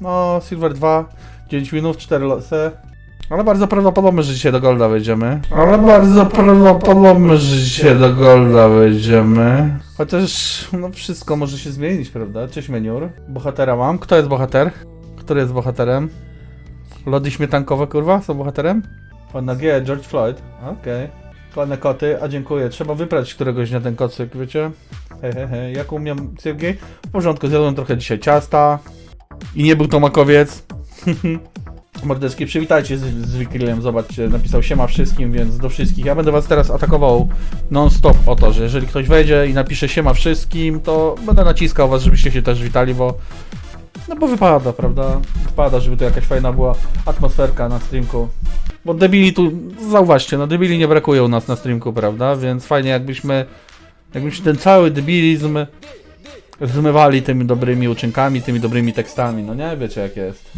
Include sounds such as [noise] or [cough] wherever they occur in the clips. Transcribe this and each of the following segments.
No, Silver 2, 9 minut, 4 losy. Ale bardzo prawdopodobne, że dzisiaj do Golda wejdziemy. Ale bardzo prawdopodobne, że dzisiaj do Golda wejdziemy. Chociaż, no wszystko może się zmienić, prawda? Cześć Meniur. Bohatera mam. Kto jest bohater? Który jest bohaterem? Lody śmietankowe, kurwa? Są bohaterem? Pan G, George Floyd. Okej. Klane koty, a dziękuję. Trzeba wyprać któregoś dnia ten kocyk, wiecie? Hej, hej, hej. Jak umiem, Sergiej? W porządku, zjadłem trochę dzisiaj ciasta. I nie był to makowiec. [laughs] Mordecki, przywitajcie z, z Wikilem, zobaczcie, napisał siema wszystkim, więc do wszystkich. Ja będę was teraz atakował non-stop o to, że jeżeli ktoś wejdzie i napisze siema wszystkim, to będę naciskał was, żebyście się też witali, bo no bo wypada, prawda? Wypada, żeby tu jakaś fajna była atmosferka na streamku. Bo debili tu, zauważcie, no debili nie brakuje u nas na streamku, prawda? Więc fajnie jakbyśmy, jakbyśmy ten cały debilizm zmywali tymi dobrymi uczynkami, tymi dobrymi tekstami, no nie? Wiecie jak jest.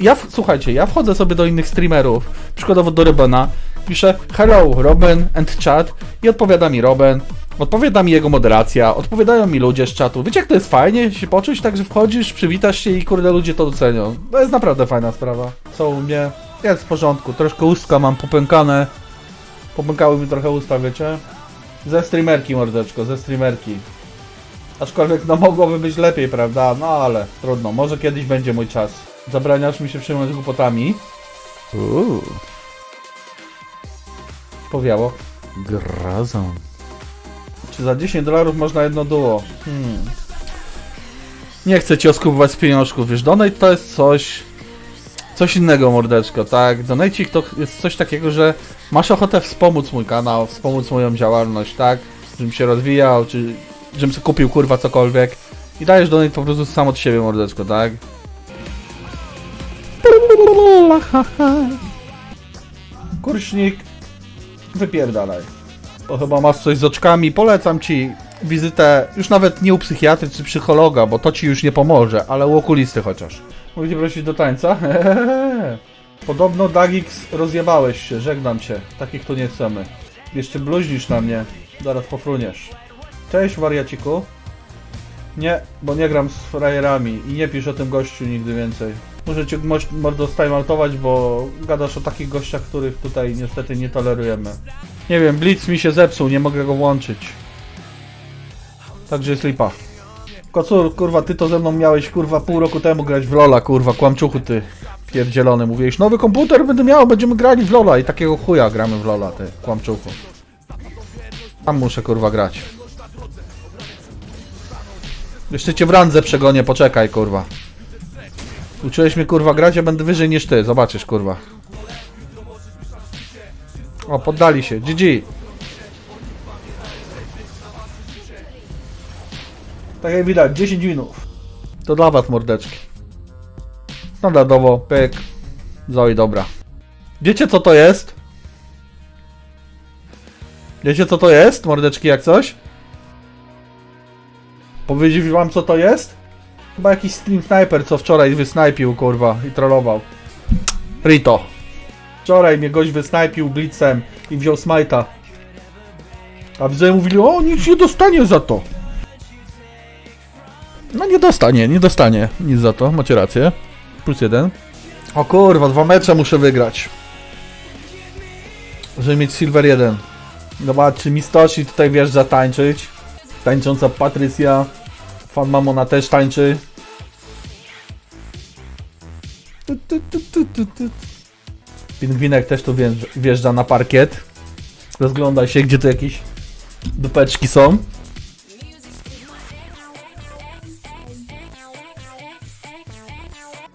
Ja, słuchajcie, ja wchodzę sobie do innych streamerów, przykładowo do Robena, piszę hello Robin and chat i odpowiada mi Robin, odpowiada mi jego moderacja, odpowiadają mi ludzie z czatu. Wiecie jak to jest fajnie się poczuć tak, że wchodzisz, przywitasz się i kurde ludzie to docenią. To jest naprawdę fajna sprawa. Co u mnie? Jest w porządku, troszkę ustka mam popękane. Popękały mi trochę usta, wiecie? Ze streamerki mordeczko, ze streamerki. Aczkolwiek no mogłoby być lepiej, prawda? No ale trudno, może kiedyś będzie mój czas. Zabraniasz mi się przyjmować głupotami? Uuu. Powiało. Grazą. Czy za 10 dolarów można jedno duo? Hmm. Nie chcę ci oskupować z pieniążków, wiesz, donate to jest coś... Coś innego, mordeczko, tak? Donate to jest coś takiego, że masz ochotę wspomóc mój kanał, wspomóc moją działalność, tak? Żebym się rozwijał, czy żebym sobie kupił kurwa cokolwiek. I dajesz donate po prostu sam od siebie, mordeczko, tak? Kurśnik, wypierdalaj. To chyba masz coś z oczkami. Polecam ci wizytę już nawet nie u psychiatry czy psychologa, bo to ci już nie pomoże, ale u okulisty chociaż. Mówicie prosić do tańca? [laughs] Podobno Dagix rozjebałeś się, żegnam cię. Takich tu nie chcemy. Jeszcze bluźnisz na mnie. Zaraz pofruniesz. Cześć wariaciku. Nie, bo nie gram z frajerami i nie pisz o tym gościu nigdy więcej. Muszę cię mordo stajmaltować, bo gadasz o takich gościach, których tutaj niestety nie tolerujemy. Nie wiem, Blitz mi się zepsuł, nie mogę go włączyć. Także jest lipa. Kocur, kurwa, ty to ze mną miałeś, kurwa, pół roku temu grać w Lola, kurwa, kłamczuchu ty. Pierdzielony, mówiłeś, nowy komputer będę miał, będziemy grali w Lola i takiego chuja gramy w Lola, ty, kłamczuchu. Tam muszę, kurwa, grać. Jeszcze cię w randze przegonię, poczekaj, kurwa. Uczyłeś mnie, kurwa, grać, ja będę wyżej niż ty, zobaczysz, kurwa. O, poddali się, GG. Tak jak widać, 10 minut. To dla was, mordeczki. Standardowo, pyk. Zoe, dobra. Wiecie co to jest? Wiecie co to jest, mordeczki, jak coś? Powiedzieć wam co to jest? Chyba jakiś stream sniper, co wczoraj wysnajpił, kurwa, i trollował. Rito. Wczoraj mnie gość wysnajpił blitzem i wziął smajta. A widzowie mówili, o nic nie dostanie za to. No nie dostanie, nie dostanie nic za to, macie rację. Plus jeden. O kurwa, dwa mecze muszę wygrać. Żeby mieć silver 1. Zobaczcie, Mistoshi tutaj wiesz zatańczyć. Tańcząca Patrycja. Fan Mamona też tańczy. Pingwinek też tu wjeżdża, na parkiet. Rozgląda się, gdzie tu jakieś dupeczki są.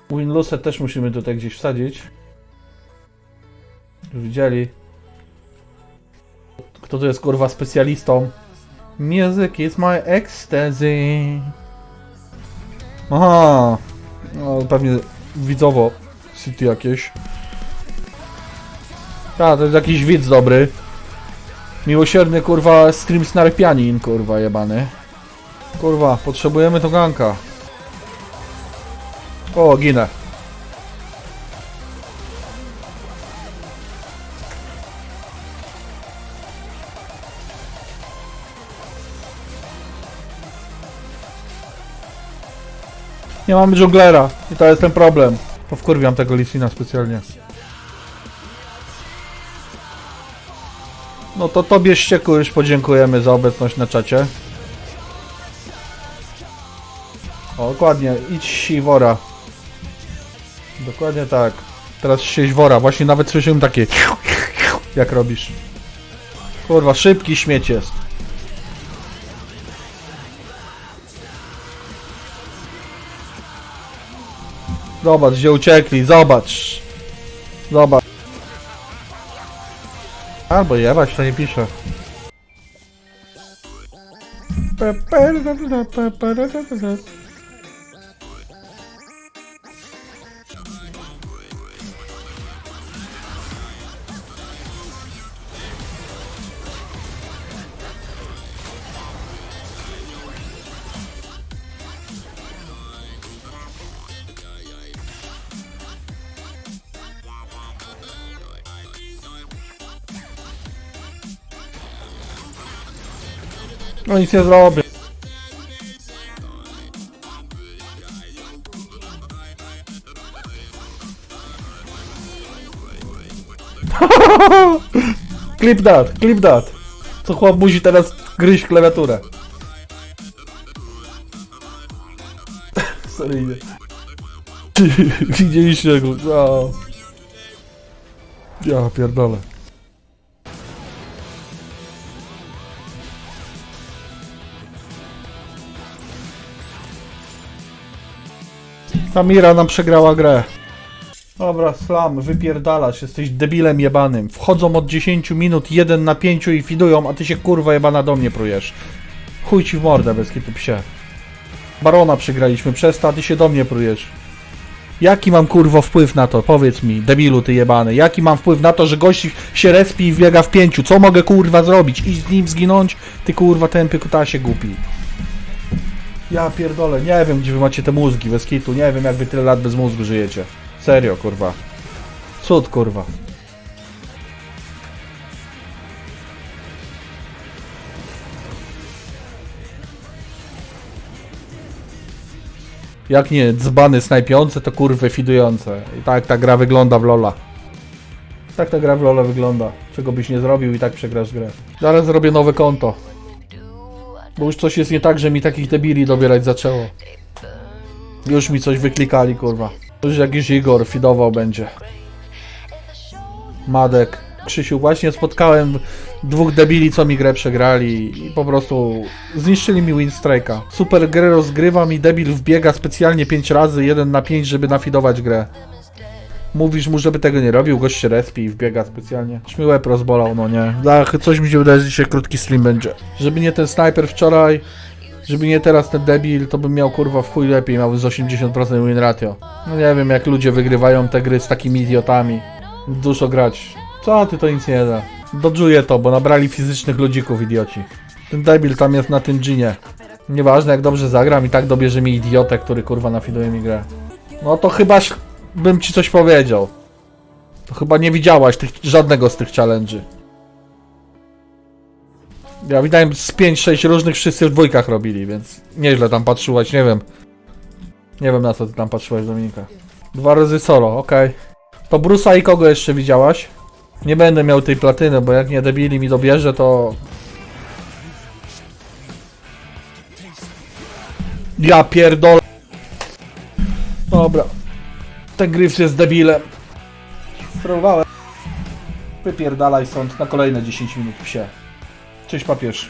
Winlusę też musimy tutaj gdzieś wsadzić. Widzieli. Kto tu jest kurwa specjalistą? Music is my ecstasy. Aha. No, pewnie widzowo city jakieś. A, to jest jakiś widz dobry. Miłosierny kurwa stream snarpianin kurwa jebany. Kurwa, potrzebujemy to ganka. O, ginę. Nie mamy dżunglera i to jest ten problem. Powkurwiam tego Lisina specjalnie. No to tobie ścieku już podziękujemy za obecność na czacie. O, dokładnie, idź siwora. Dokładnie tak. Teraz siwora, właśnie nawet słyszymy takie jak robisz. Kurwa, szybki śmieć jest. Zobacz, gdzie uciekli, zobacz. Zobacz. Albo jebać, to nie pisze. No nic nie zrobię. [laughs] clip that, clip that. Co chłop musi teraz gryźć klawiaturę. [laughs] Seryjnie. [laughs] Widzieliście go. O. Ja pierdolę. Samira nam przegrała grę. Dobra, slam, wypierdalasz, jesteś debilem jebanym. Wchodzą od 10 minut, jeden na 5 i fidują, a ty się kurwa jebana do mnie prujesz. Chuj ci w mordę, bez kitu psie. Barona przegraliśmy przez to, a ty się do mnie prujesz. Jaki mam kurwo wpływ na to? Powiedz mi, debilu ty jebany. Jaki mam wpływ na to, że gość się respi i wbiega w pięciu? Co mogę kurwa zrobić? Iść z nim zginąć? Ty kurwa tępy kutasie głupi. Ja pierdolę, nie wiem gdzie wy macie te mózgi, bez kitu, nie wiem jak wy tyle lat bez mózgu żyjecie. Serio, kurwa. Cud, kurwa. Jak nie dzbany snajpiące, to kurwy fidujące. I tak ta gra wygląda w Lola. Tak ta gra w Lola wygląda. Czego byś nie zrobił i tak przegrasz grę. Zaraz zrobię nowe konto. Bo już coś jest nie tak, że mi takich debili dobierać zaczęło. Już mi coś wyklikali, kurwa. Już jakiś Igor fidował będzie. Madek, Krzysiu, właśnie spotkałem dwóch debili, co mi grę przegrali i po prostu zniszczyli mi win strike'a. Super grę rozgrywam i debil wbiega specjalnie 5 razy, 1 na 5, żeby nafidować grę. Mówisz mu, żeby tego nie robił, gość się respi i wbiega specjalnie. Aż mi łeb rozbolał, no nie. Ach, coś mi się wydaje, że dzisiaj krótki stream będzie. Żeby nie ten snajper wczoraj, żeby nie teraz ten debil, to bym miał kurwa w chuj lepiej, miał z 80% win ratio. No nie wiem, jak ludzie wygrywają te gry z takimi idiotami. Dużo grać. Co ty, to nic nie da. Dodżuję to, bo nabrali fizycznych ludzików, idioci. Ten debil tam jest na tym ginie. Nieważne, jak dobrze zagram i tak dobierze mi idiotę, który kurwa nafiduje mi grę. No to chyba bym ci coś powiedział. To chyba nie widziałaś tych, żadnego z tych challenge'y. Ja widziałem z 5-6 różnych, wszyscy w dwójkach robili, więc nieźle tam patrzyłaś, nie wiem. Nie wiem na co ty tam patrzyłaś, Dominika. Dwa razy solo, okej. To Brusa i kogo jeszcze widziałaś? Nie będę miał tej platyny, bo jak nie debili mi dobierze, to... Ja pierdolę. Dobra. Ten Gryfs jest debilem. Spróbowałem. Wypierdalaj stąd na kolejne 10 minut, psie. Cześć papież.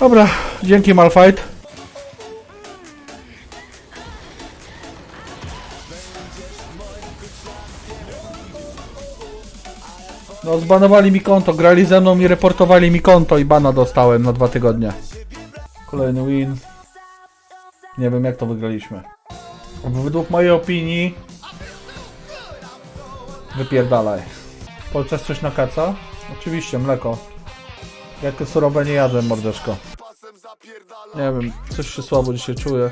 Dobra, dzięki Malfight. Zbanowali mi konto, grali ze mną i reportowali mi konto i bana dostałem na dwa tygodnie. Kolejny win. Nie wiem jak to wygraliśmy. Według mojej opinii wypierdalaj. Polczesz coś na kaca? Oczywiście, mleko. Jakie surowe nie jadłem, mordeczko. Nie wiem, coś się słabo dzisiaj czuję.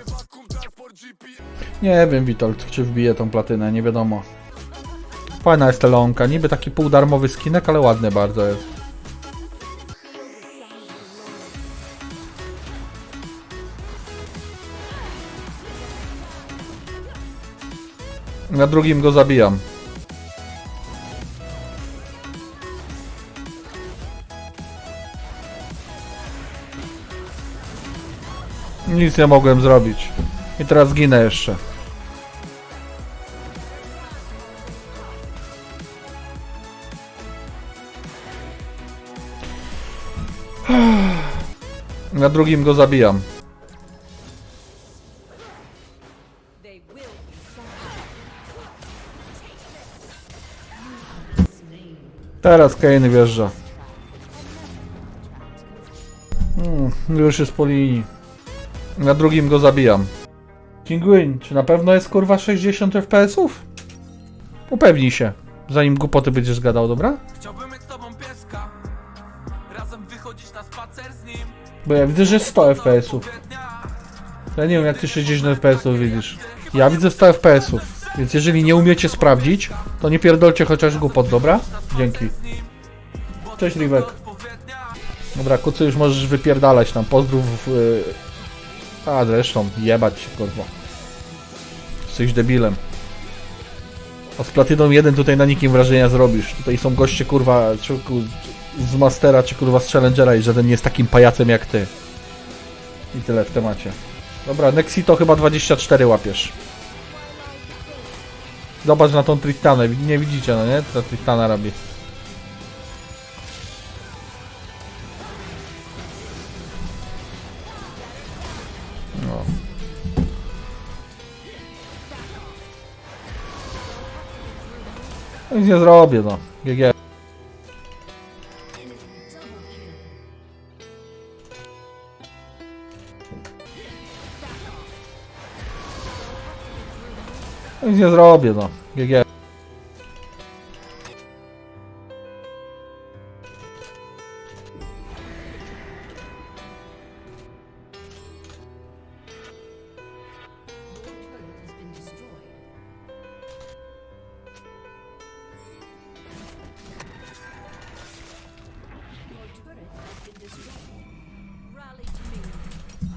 Nie wiem, Witold, czy wbije tą platynę, nie wiadomo. Fajna jest ta niby taki półdarmowy skinek, ale ładny bardzo jest. Na drugim go zabijam. Nic nie mogłem zrobić. I teraz ginę jeszcze. Na drugim go zabijam. Teraz Kane wjeżdża. Hmm, już jest po linii. Na drugim go zabijam. Kinguin, czy na pewno jest kurwa 60 FPS-ów? Upewnij się, zanim głupoty będziesz gadał, dobra? Chciałbym Bo ja widzę, że jest 100 FPS-ów. Ja nie wiem, jak ty 60 FPS-ów widzisz. Ja widzę 100 FPS-ów. Więc jeżeli nie umiecie sprawdzić, to nie pierdolcie chociaż głupot, dobra? Dzięki. Cześć, Riwek. Dobra, kucy już możesz wypierdalać tam. Pozdrów. Yy... A zresztą, jebać się, kurwa. Jesteś debilem. A z platyną 1 tutaj na nikim wrażenia zrobisz. Tutaj są goście, kurwa, z Mastera, czy kurwa z Challengera i żaden nie jest takim pajacem jak ty. I tyle w temacie. Dobra, Nexito chyba 24 łapiesz. Zobacz na tą Tristanę, nie widzicie, no nie? Co Tristana robi. No. Nic nie zrobię, no. GG. Nic nie zrobię, no. GG.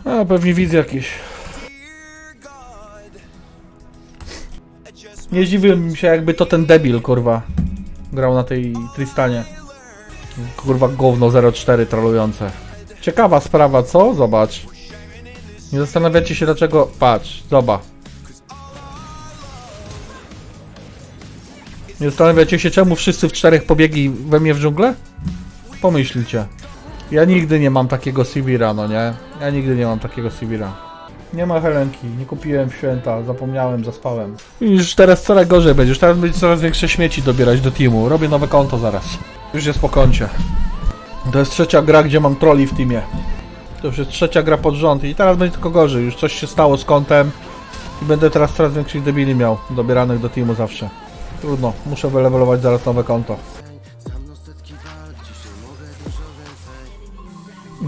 A, pewnie widzę jakieś. Nie zdziwiłbym się, jakby to ten debil, kurwa, grał na tej Tristanie. Kurwa, gówno 04 trolujące. Ciekawa sprawa, co? Zobacz. Nie zastanawiacie się dlaczego... Patrz, zobacz. Nie zastanawiacie się, czemu wszyscy w czterech pobiegli we mnie w dżunglę? Pomyślcie. Ja nigdy nie mam takiego Sivira, no nie? Ja nigdy nie mam takiego Sivira. Nie ma Helenki, nie kupiłem święta, zapomniałem, zaspałem. Już teraz coraz gorzej będzie, już teraz będzie coraz większe śmieci dobierać do teamu. Robię nowe konto zaraz. Już jest po koncie. To jest trzecia gra, gdzie mam troli w teamie. To już jest trzecia gra pod rząd i teraz będzie tylko gorzej. Już coś się stało z kontem i będę teraz coraz większych debili miał dobieranych do teamu zawsze. Trudno, muszę wylewelować zaraz nowe konto.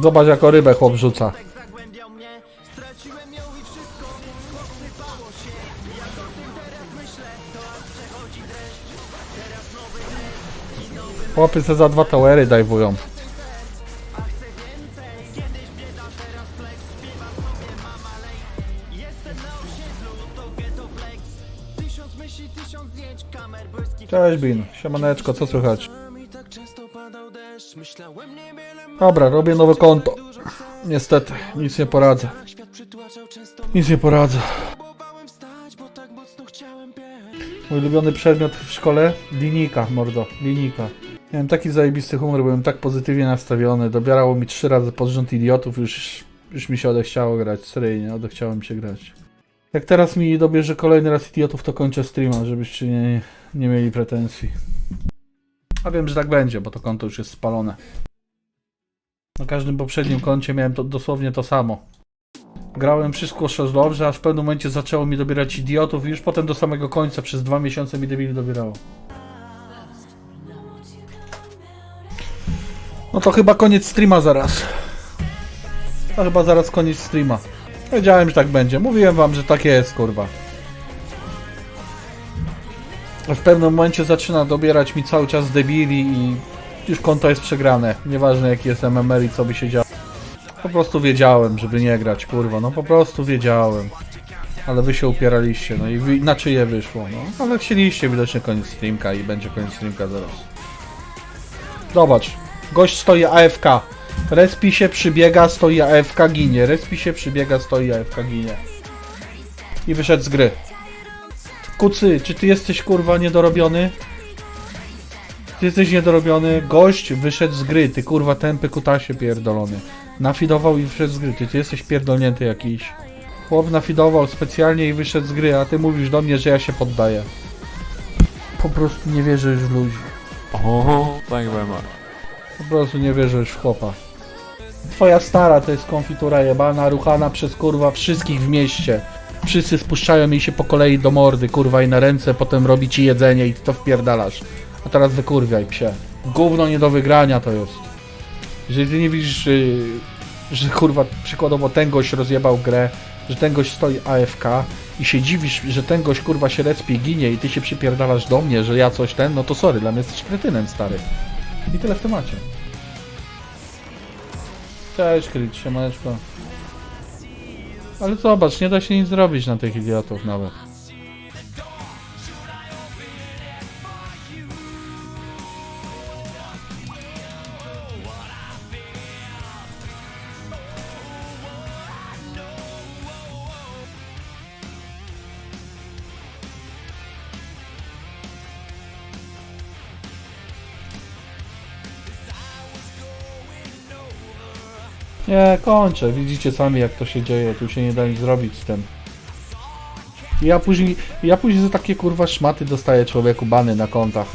Zobacz jako rybę chłop rzuca. Chłopy se za dwa towery dajwują. Cześć Bin, siemaneczko, co słychać? Dobra, robię nowe konto. Niestety, nic nie poradzę. Nic nie poradzę. Mój ulubiony przedmiot w szkole? Linijka, mordo, linijka. Miałem taki zajebisty humor, byłem tak pozytywnie nastawiony. Dobierało mi trzy razy pod rząd idiotów, już, już mi się odechciało grać. Seryjnie, odechciało mi się grać. Jak teraz mi dobierze kolejny raz idiotów, to kończę streama, żebyście nie, nie mieli pretensji. A wiem, że tak będzie, bo to konto już jest spalone. Na każdym poprzednim koncie miałem to, dosłownie to samo. Grałem wszystko szło dobrze, aż w pewnym momencie zaczęło mi dobierać idiotów i już potem do samego końca przez dwa miesiące mi debili dobierało. No to chyba koniec streama zaraz. To chyba zaraz koniec streama. Wiedziałem, że tak będzie. Mówiłem wam, że tak jest, kurwa. w pewnym momencie zaczyna dobierać mi cały czas debili i już konto jest przegrane. Nieważne jaki jest MMR i co by się działo. Po prostu wiedziałem, żeby nie grać, kurwa, no po prostu wiedziałem. Ale wy się upieraliście, no i inaczej je wyszło, no. Ale chcieliście widocznie koniec streamka i będzie koniec streamka zaraz. Zobacz, gość stoi AFK. Respi się przybiega, stoi AFK, ginie. Respi się przybiega, stoi AFK, ginie. I wyszedł z gry. Kucy, czy ty jesteś kurwa niedorobiony? Ty jesteś niedorobiony, gość wyszedł z gry, ty kurwa tępy kutasie pierdolony. Nafidował i wyszedł z gry, ty, ty jesteś pierdolnięty jakiś. Chłop nafidował specjalnie i wyszedł z gry, a ty mówisz do mnie, że ja się poddaję. Po prostu nie wierzysz w ludzi. You very much. Po prostu nie wierzysz w chłopa. Twoja stara to jest konfitura jebana, ruchana przez kurwa wszystkich w mieście. Wszyscy spuszczają jej się po kolei do mordy, kurwa, i na ręce, potem robi ci jedzenie i to wpierdalasz. A teraz wykurwiaj, psie. Gówno nie do wygrania to jest. Jeżeli ty nie widzisz, yy, że kurwa, przykładowo ten gość rozjebał grę, że ten gość stoi AFK i się dziwisz, że ten gość kurwa się respi ginie i ty się przypierdalasz do mnie, że ja coś ten, no to sorry, dla mnie jesteś kretynem, stary. I tyle w temacie. Cześć, Kryć, siemaneczko. Ale zobacz, nie da się nic zrobić na tych idiotów nawet. Nie, kończę. Widzicie sami jak to się dzieje. Tu się nie da nic zrobić z tym. Ja później, ja później za takie kurwa szmaty dostaję człowieku bany na kontach.